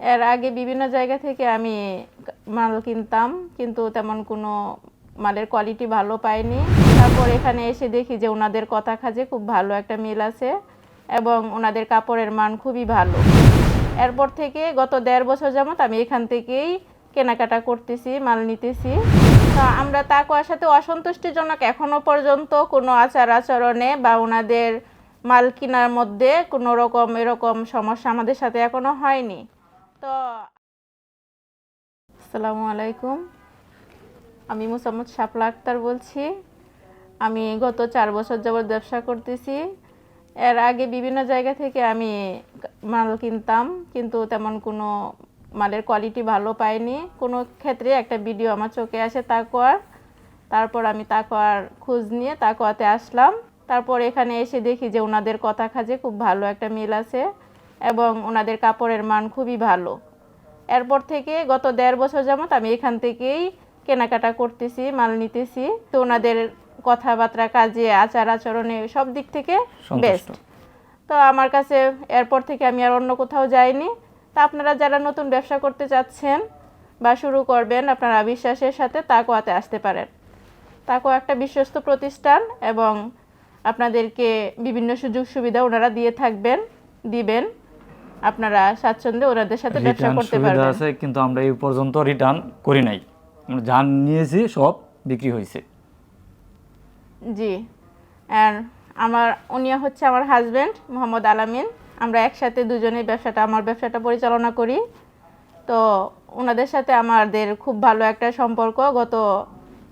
এর আগে বিভিন্ন জায়গা থেকে আমি মাল কিনতাম, কিন্তু তেমন কোনো মালের কোয়ালিটি ভালো পাইনি। তারপর এখানে এসে দেখি যে ওনাদের কথা খাজে খুব ভালো একটা মিল আছে এবং ওনাদের কাপড়ের মান খুবই ভালো। এরপর থেকে গত দেড় বছর যাবত আমি এখান থেকেই কেনাকাটা করতেছি, মাল নিতেছি। তো আমরা তা তাকুয়ার সাথে অসন্তুষ্টিজনক এখনও পর্যন্ত কোনো আচার আচরণে বা ওনাদের মাল কেনার মধ্যে কোনো রকম এরকম সমস্যা আমাদের সাথে এখনও হয়নি। তো আসসালামু আলাইকুম। আমি মুসাম্মদ শাপলা আক্তার বলছি। আমি গত চার বছর যাবত ব্যবসা করতেছি। এর আগে বিভিন্ন জায়গা থেকে আমি মাল কিনতাম, কিন্তু তেমন কোনো মালের কোয়ালিটি ভালো পাইনি। কোনো ক্ষেত্রে একটা ভিডিও আমার চোখে আসে তাকোয়ার তারপর আমি তাকোয়ার খোঁজ নিয়ে তাকোয়াতে আসলাম। তারপর এখানে এসে দেখি যে ওনাদের কথা খাজে খুব ভালো একটা মিল আছে। এবং ওনাদের কাপড়ের মান খুবই ভালো। এরপর থেকে গত দেড় বছর যাবত আমি এখান থেকেই কেনাকাটা করতেছি মাল নিতেছি। তো ওনাদের কথাবার্তা কাজে আচার আচরণে সব দিক থেকে। বেস্ট তো আমার কাছে এরপর থেকে আমি আর অন্য কোথাও যাইনি। তা আপনারা যারা নতুন ব্যবসা করতে চাচ্ছেন বা শুরু করবেন আপনারা বিশ্বাসের সাথে তাকোয়াতে আসতে পারেন। তাকোয়া একটা বিশ্বস্ত প্রতিষ্ঠান এবং আপনাদেরকে বিভিন্ন সুযোগ সুবিধা ওনারা দিয়ে থাকবেন দিবেন। আপনারা স্বাচ্ছন্দ্যে ওনাদের সাথে ব্যবসা করতে পারবেন। আছে কিন্তু আমরা এই পর্যন্ত রিটার্ন করি নাই। আমরা যা নিয়েছি সব বিক্রি হয়েছে। জি। আর আমার উনি হচ্ছে আমার হাজবেন্ড মোহাম্মদ আলামিন। আমরা একসাথে দুজনেই ব্যবসাটা আমার ব্যবসাটা পরিচালনা করি। তো ওনাদের সাথে আমাদের খুব ভালো একটা সম্পর্ক। গত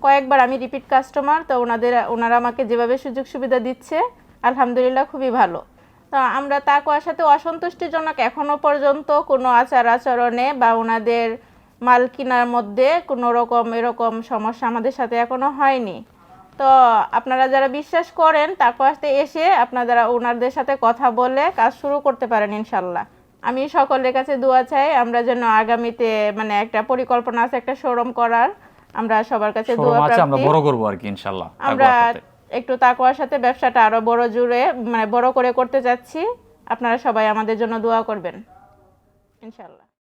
কয়েকবার আমি রিপিট কাস্টমার তো ওনাদের ওনারা আমাকে যেভাবে সুযোগ সুবিধা দিচ্ছে আলহামদুলিল্লাহ খুবই ভালো। তো আমরা তাকুয়ার সাথে অসন্তুষ্টিজনক এখনও পর্যন্ত কোনো আচার আচরণে বা ওনাদের মাল কেনার মধ্যে কোনো রকম এরকম সমস্যা আমাদের সাথে এখনও হয়নি। তো আপনারা যারা বিশ্বাস করেন আসতে এসে আপনারা ওনাদের সাথে কথা বলে কাজ শুরু করতে পারেন ইনশাল্লাহ। আমি সকলের কাছে দোয়া চাই আমরা যেন আগামীতে মানে একটা পরিকল্পনা আছে একটা শোরুম করার। আমরা সবার কাছে দোয়া আমরা বড় করব আর কি ইনশাল্লাহ আমরা। একটু তাকুয়ার সাথে ব্যবসাটা আরও বড় জুড়ে মানে বড় করে করতে যাচ্ছি আপনারা সবাই আমাদের জন্য দোয়া করবেন। ইনশাল্লাহ